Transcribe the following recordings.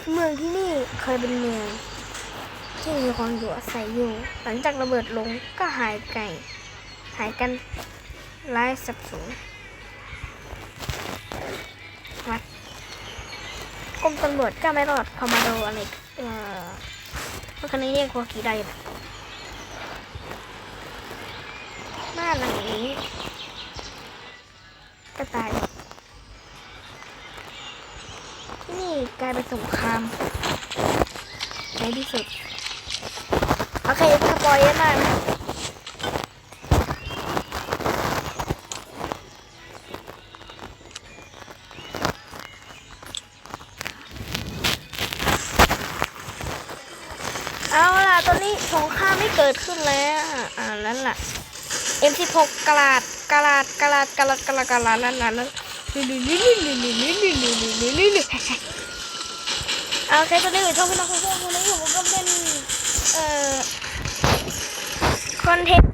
เมืองที่นี่เคยเป็นเมืองที่มีคนอยู่อาศัยอยู่ หลังจากระเบิดลงก็หายไก่ หายกันไร้สับสนวัดกรมตำรวจก็ไม่รอดคอมมานโดอะไรเอ่อพวกนนี้เรียกว่ากี่ใดแบบบ้านหลังนี้ก็ตาย ที่นี่ กลายเป็นสงครามในที่สุด โอเคสปอยเยอะมากนะเอาล่ะ ตอนนี้สงครามไม่เกิดขึ้นแล้ว อ่านั่นล่ะ M16 กระลาดกระลาดกระลาดกระลาดกระลาดกระลาดนั่นนั่นนั่นเอาโอ เคตอนนี้อยู่ช่องพี่น้องคุณพ่อคุณนี้ผมก็เป็นเอ่อคอนเทนต์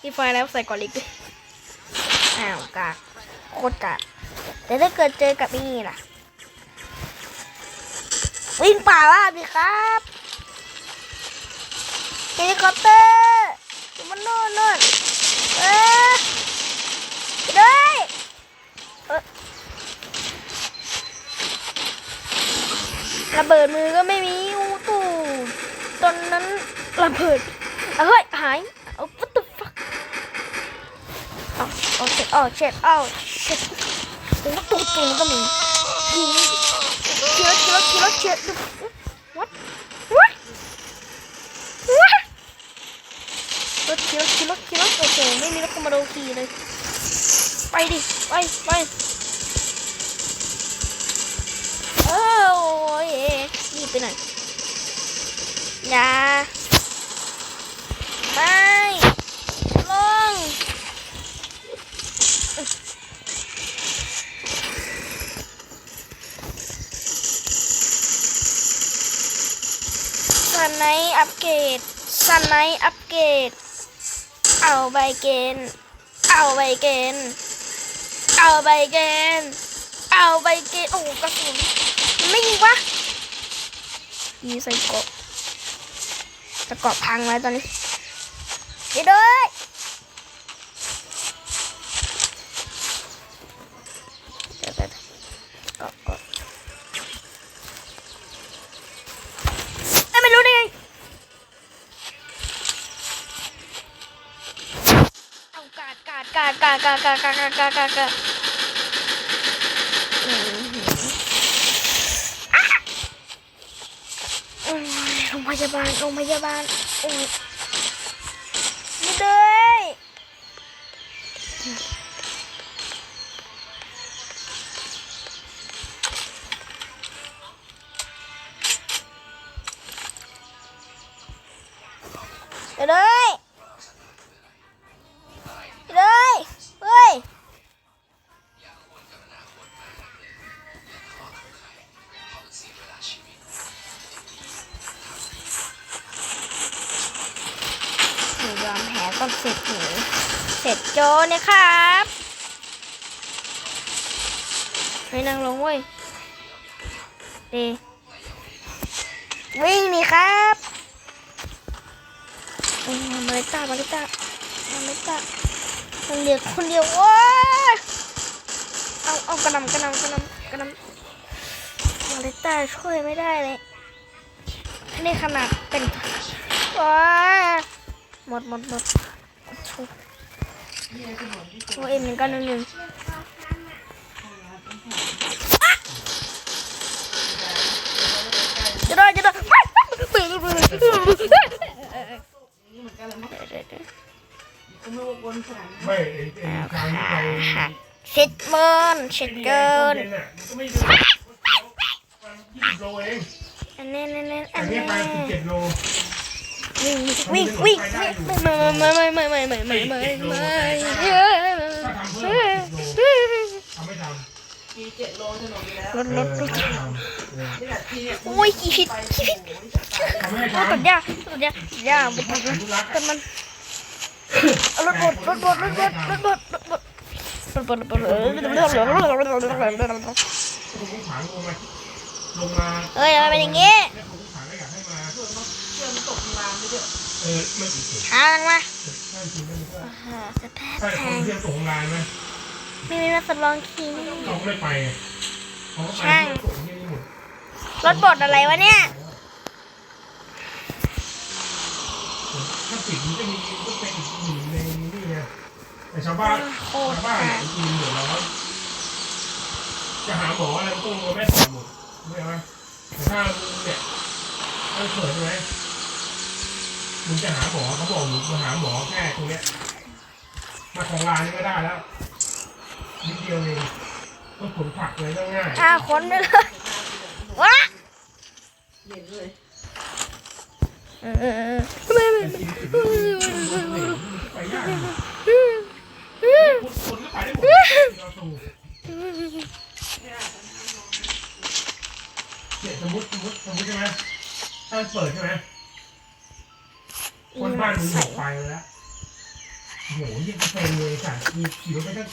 ที่ไฟแล้วใส่กอลิกด้วยอ้าวกากโคตรกากแต่ถ้าเกิดเจอกับนี่ล่ะ วิ่งป่าว่าพี่ครับเฮลิคอปเตอร์มันโน่นโน่นเออไปด้วยเออ ระเบิดมือก็ไม่มีอูตู่ตอนนั้นระเบิดเฮ้ยหายเอา what the fuck เอาเอาเช็ดเอาเช็ดเอาเช็ดโอ้ตู่ตู่มันก็มียิงเชื้อเชื้อเชื้อเชื้อ what what what รถขี่รถขี่รถขี่รถโอเคไม่มีรถคอมมานโดขี่เลย ไปดิ ไปไป ไปหน่อยอย่าไปลงสันไนอัปเกรดสันไนอัปเกรดเอาใบเกณฑ์เอาใบเกณฑ์เอาใบเกณฑ์เอาใบเกณฑ์โอ้กระสุนไม่ยิงวะ ยีใส่เกาะจะเกาะพังแล้วตอนนี้เดี๋ยวด้วยเดี๋ยวเดี๋ยวเกาะเกาะเอ้ยไม่รู้ได้ไงเอากาดกาดกาดกาดกาดกาดกาดกาดกาดกาดกาดอืมอะโอ้ยโรงพ ยาบาลโรงพยาบาลโอ้ยไม่เลยเด้อ เสร็จโจเนี่ยครับให้นั่งลงเว้ยดีวิ่งนี่ครับอืมมาเลต้ามาเลต้ามาเลต้าคนเดียวคนเดียวโอ้ยเอาเอากระนำกระนำกระนำกระนำมาเลต้าช่วยไม่ได้เลยนี่ขนาดเป็นว้าหมดหมดหมด ตัวเอ็มหนึ่งก้อนหนึ่งจะได้จะได้เสร็จเมินเสร็จเกินอันนี้อันนี้อันนี้ วิ่งวิ่งวิ่งไม่ไม่ไม่ไม่ไม่ไม่ไม่ไม่ไม่ถ้าทำเพิ่มสิบโลทำไม่ทำมีเจ็ดโลถนนอยู่แล้วรถรถรถเออทำเออนี่แหละที่เนี่ยโอ้ยกี่พิษกี่พิษทำไม่ตัทำดยาตัดยาย่าไปตัดมันมันรถบดรถบดรถบดรถบดรถบดรถบดรถบดคุณผู้ขังลงมาลงมาเอ้ยทำไมเป็นอย่างงี้ แล้วคุณผู้ขังก็อยากให้มาเพื่อนมันเพื่อนมันตกข้างล่างไม่เยอะเออไม่อีกเถอะหามันมาใช่จริงๆไม่ใช่อ่าฮะสแตทใช่แทคนงเที่ยวส่งงานไหมไม่มีมาสลองคีนี่เขาก็ไม่ไปไงเขาก็ไปช่างเที่ยวส่งที่นี่หมดรถบดอะไรวะเนี่ย ถ้าปิดมันก็มีก็เป็นอีกหนึ่งในนี่ไงแต่ชาวบ้านโคตร ชาวบ้านแพเนี่ยงจริงๆเดือดร้อนจะหาหมออะไรก็ต้องไม่ถอดหมดไม่ใช่ไหมแต่ถ้ามึงเนี่ยไม่เปิดใช่ไหม มึงจะหาหมอเขาบอกมึงมาหาหมอแค่ตรงเนี้ยมาของลานนี่ก็ได้แล้วนิดเดียวเองต้องขนผักเลยก็ง่ายอ่าค้นไปเลยว้าเหม็นเลยเออเออเออไม่ไม่แต่กินถึงไปยากคนก็ไปได้หมดเราสูเนี่ยสมมติสมมติสมมติใช่ไหมถ้ามันเปิดใช่ไหม คนบ้านมึงหมดไปแล้วโอ้โหยังเป็นเลยสัตว์มีขี่รถไปก็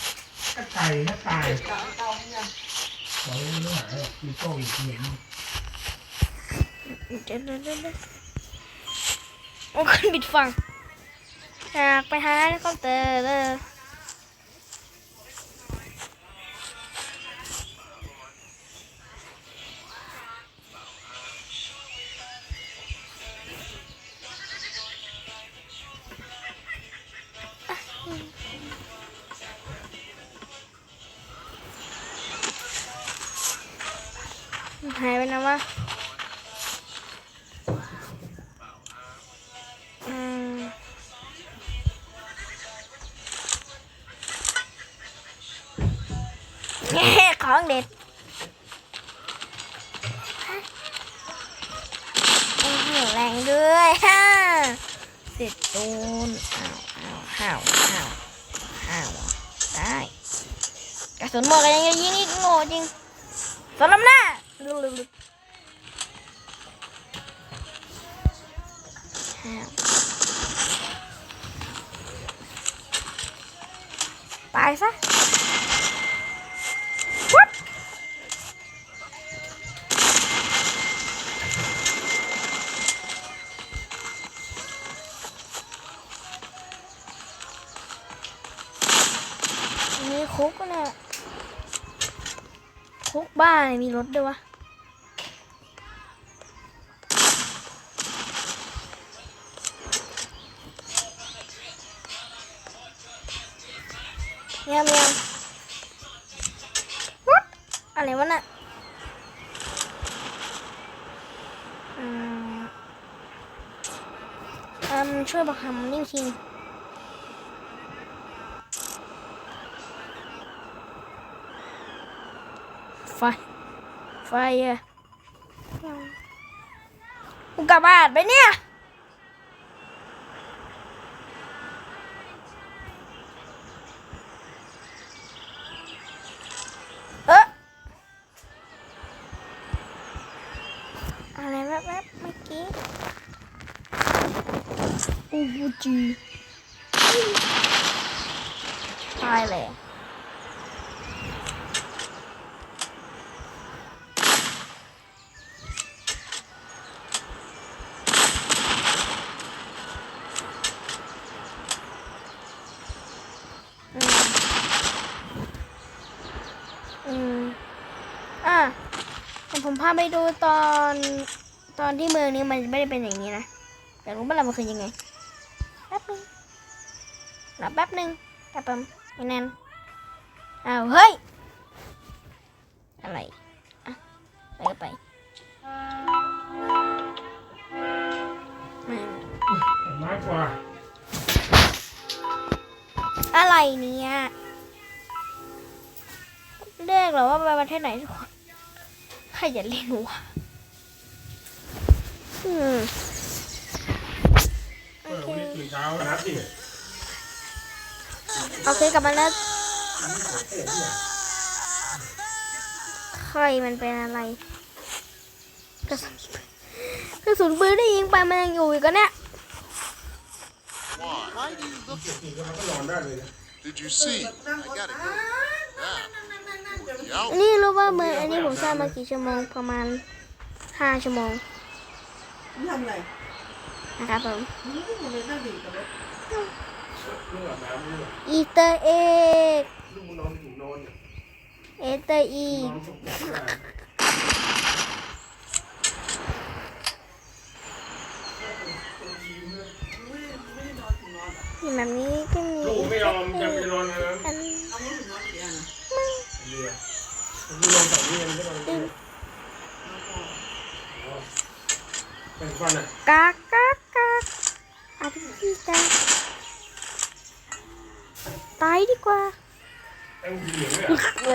ก็ไกลถ้าตายเก่าเก่าเนี่ยขอไม่ต้องหาหรอกมีโต้อีกเหม็นเดี๋ยวเดี๋ยวเดี๋ยวเดี๋ยวโอ้คนบิดฟังอยากไปหาเฮลิคอปเตอร์ หายไปนะวะเย้ของเด็ดแรงด้วยฮ่าเสร็จตูนอ้าวอ้าวอ้าวอ้าวอ้าวได้กระสุนหมดกันยังจะยิงอีกโง่จริงสนลำหน้าลุลุลุอ้า ตายซะ What? มีคุกก็เนี่ยคุกบ้านมีรถด้วยวะ เมียวเมียว What? อะไรวะน่ะอืมอืมช่วยบอกคำนี่ทีไฟ ไฟอะอุกกาบาตไปเนี่ย อูบูจีตายเลยอืมอืมอะเดี๋ยวผมพาไปดูตอนตอนที่เมืองนี้มันไม่ได้เป็นอย่างนี้นะอยากรู้ว่าเรามันคือยังไง แป๊บนึงรอแป๊บนึงแป๊บนึงไม่แน่นอ้าวเฮ้ย อะไรอะไปก็ไปม่มากกว่าอะไรเนี่ยเลือกหรอว่าไปประเทศไหนทุกคนใครจะเล่นวะอืม เออวันนี้ตื่นเช้านัดดิโอเคกลับมาแล้วใครมันเป็นอะไรกระสุนกระสุนปืนได้ยิงไปมันยังอยู่อีกก็เนี่ย Why do you look at จริงๆก็มันก็นอนได้เลยนะ Did you see? I got it. Yeah. อันนี้รู้ว่าเมื่ออันนี้ผมสร้างมากี่ชั่วโมงประมาณห้าชั่วโมงมึงทำอะไร นะครับผมมึงมันเลยนั่งดิ่งกับรถลูกอาบน้ำลูกอีเตอร์เอ็กลูกมึงนอนถึงนอนเนี่ยเอเตอร์อีนอนสกปรกมากไม่ได้ไม่ได้นอนถึงนอนอะแบบนี้ก็มีลูกไม่ยอมจะไปนอนนะอันเอามือถึงนอนอีกอย่างนะเรือลูกนอนฝั่งนี้มันก็นอนเรือเป็นฟันอะกากกากกากอา พี่กาตายดีกว่าไอ้หูเหลืองเนี่ย